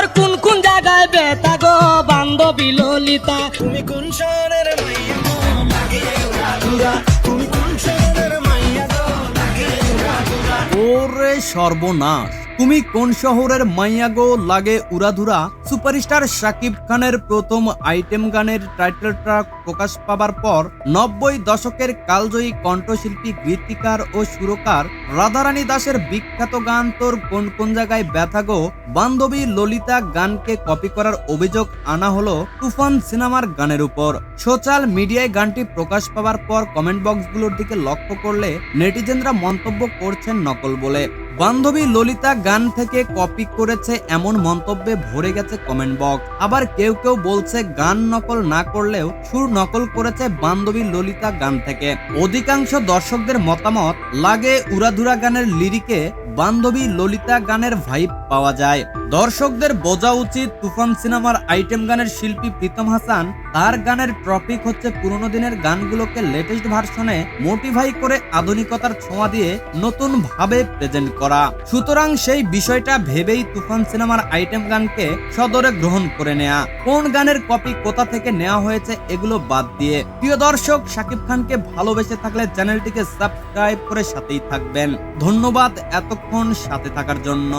তোর কোন কোন জায়গায় বেতা গো বান্ধবী ললিতা? তুমি কোন শহরের মাইয়া গো? লাগে তুমি কোন শহরের মাইয়া গো? লাগে ওরে সর্বনাশ। তুমি কোন শহরের মাইয়াগো লাগে উড়াধুরা? সুপারস্টার শাকিব খানের প্রথম আইটেম গানের টাইটেল ট্রাক প্রকাশ পাবার পর নব্বই দশকের কালজয়ী কণ্ঠশিল্পী গীতিকার ও সুরকার রাধারানী দাসের বিখ্যাত গান তোর কোন কোন জায়গায় ব্যথা গো? বান্ধবী ললিতা গানকে কপি করার অভিযোগ আনা হলো তুফান সিনেমার গানের উপর। সোশ্যাল মিডিয়ায় গানটি প্রকাশ পাওয়ার পর কমেন্ট বক্সগুলোর দিকে লক্ষ্য করলে নেটিজেনরা মন্তব্য করছেন নকল বলে। বান্ধবী ললিতা গান থেকে কপি করেছে এমন মন্তব্যে ভরে গেছে কমেন্ট বক্স আবার কেউ কেউ বলছে গান নকল না করলেও সুর নকল করেছে বান্ধবী ললিতা গান থেকে। অধিকাংশ দর্শকদের মতামত, লাগে উড়াধুরা গানের লিরিকে বান্ধবী ললিতা গানের ভাইব পাওয়া যায়। দর্শকদের বোঝা উচিত তুফান সিনেমার আইটেম গানের শিল্পী প্রীতম হাসান তার গানের টপিক হচ্ছে পুরোনো দিনের গানগুলোকে লেটেস্ট ভার্সনে মোটিভাই করে আধুনিকতার ছোঁয়া দিয়ে নতুন ভাবে প্রেজেন্ট করা। সুতরাং সেই বিষয়টা ভেবেই তুফান সিনেমার আইটেম গানকে সদরে গ্রহণ করে নেয়া। কোন গানের কপি কোথা থেকে নেওয়া হয়েছে এগুলো বাদ দিয়ে। প্রিয় দর্শক, শাকিব খানকে ভালোবেসে থাকলে চ্যানেলটিকে সাবস্ক্রাইব করে সাথেই থাকবেন। ধন্যবাদ এতক্ষণ সাথে থাকার জন্য।